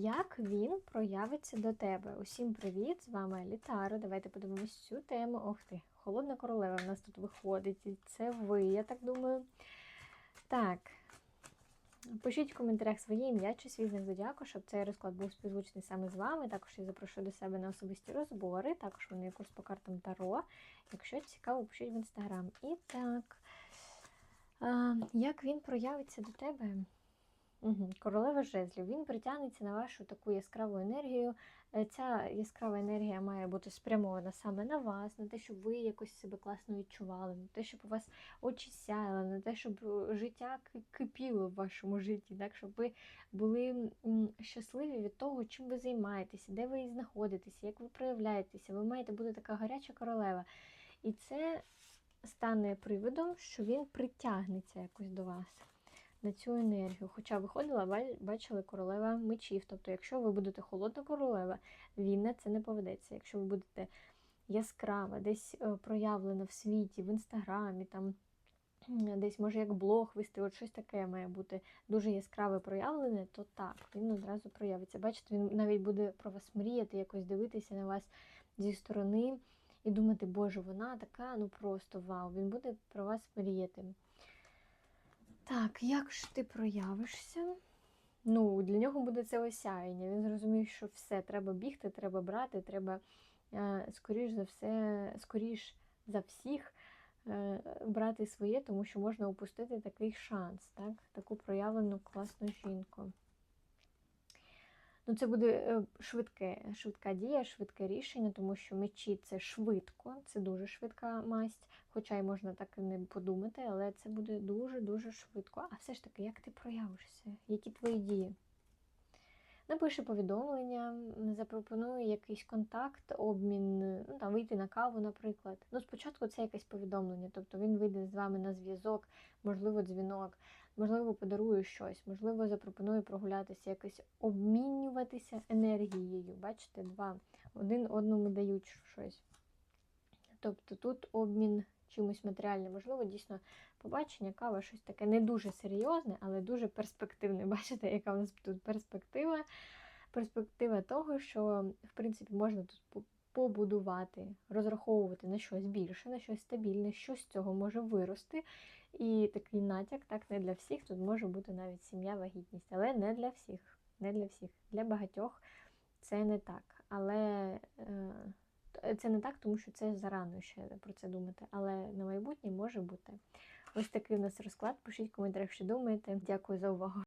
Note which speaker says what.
Speaker 1: Як він проявиться до тебе? Усім привіт! З вами Літара. Давайте подивимось цю тему. Ох ти, холодна королева в нас тут виходить. І це ви, я так думаю. Так. Пишіть в коментарях своє ім'я чи свій знак зодіаку, щоб цей розклад був співзвучний саме з вами. Також я запрошую до себе на особисті розбори. Також мене є курс по картам Таро. Якщо цікаво, пишіть в інстаграм. І так, як він проявиться до тебе? Королева жезлів. Він притягнеться на вашу таку яскраву енергію. Е, Ця яскрава енергія має бути спрямована саме на вас, на те, щоб ви якось себе класно відчували, на те, щоб у вас очі сяяли, на те, щоб е, життя кипіло в вашому житті, так, щоб ви були щасливі від того, чим ви займаєтеся, де ви знаходитеся, як ви проявляєтеся. Ви маєте бути така гаряча королева. І це стане приводом, що він притягнеться якось до вас на цю енергію. Хоча виходила, ба- бачили королева мечів. Тобто, якщо ви будете холодна королева, він на це не поведеться. Якщо ви будете яскрава, десь е, проявлена в світі, в інстаграмі, там десь може як блог вести, от щось таке має бути дуже яскраве проявлене, то так, він одразу проявиться. Бачите, він навіть буде про вас мріяти, якось дивитися на вас зі сторони і думати, Боже, вона така, ну просто вау, він буде про вас мріяти. Так, як ж ти проявишся? Ну, для нього буде це осяяння. Він зрозумів, що все, треба бігти, треба брати, треба е, скоріш за все, скоріш за всіх е, брати своє, тому що можна упустити такий шанс, так? таку проявлену класну жінку. Ну, це буде е, швидке, швидка дія, швидке рішення, тому що мечі це швидко, це дуже швидка масть, хоча й можна так і не подумати, але це буде дуже-дуже швидко. А все ж таки, як ти проявишся? Які твої дії? Напиши повідомлення, запропонує якийсь контакт, обмін, ну там вийти на каву, наприклад. Ну, спочатку це якесь повідомлення, тобто він вийде з вами на зв'язок, можливо, дзвінок, можливо, подарує щось, можливо, запропонує прогулятися, якось обмінюватися енергією. Бачите, два один одному дають щось. Тобто тут обмін чимось матеріальним, можливо, дійсно побачення, кава, щось таке не дуже серйозне, але дуже перспективне. Бачите, яка у нас тут перспектива? Перспектива того, що, в принципі, можна тут побудувати, розраховувати на щось більше, на щось стабільне, що з цього може вирости. І такий натяк, так, не для всіх. Тут може бути навіть сім'я, вагітність, але не для всіх. Не для всіх. Для багатьох це не так. Але е, це не так, тому що це зарано ще про це думати. Але на майбутнє може бути. Ось такий у нас розклад. Пишіть в коментарях, що думаєте. Дякую за увагу.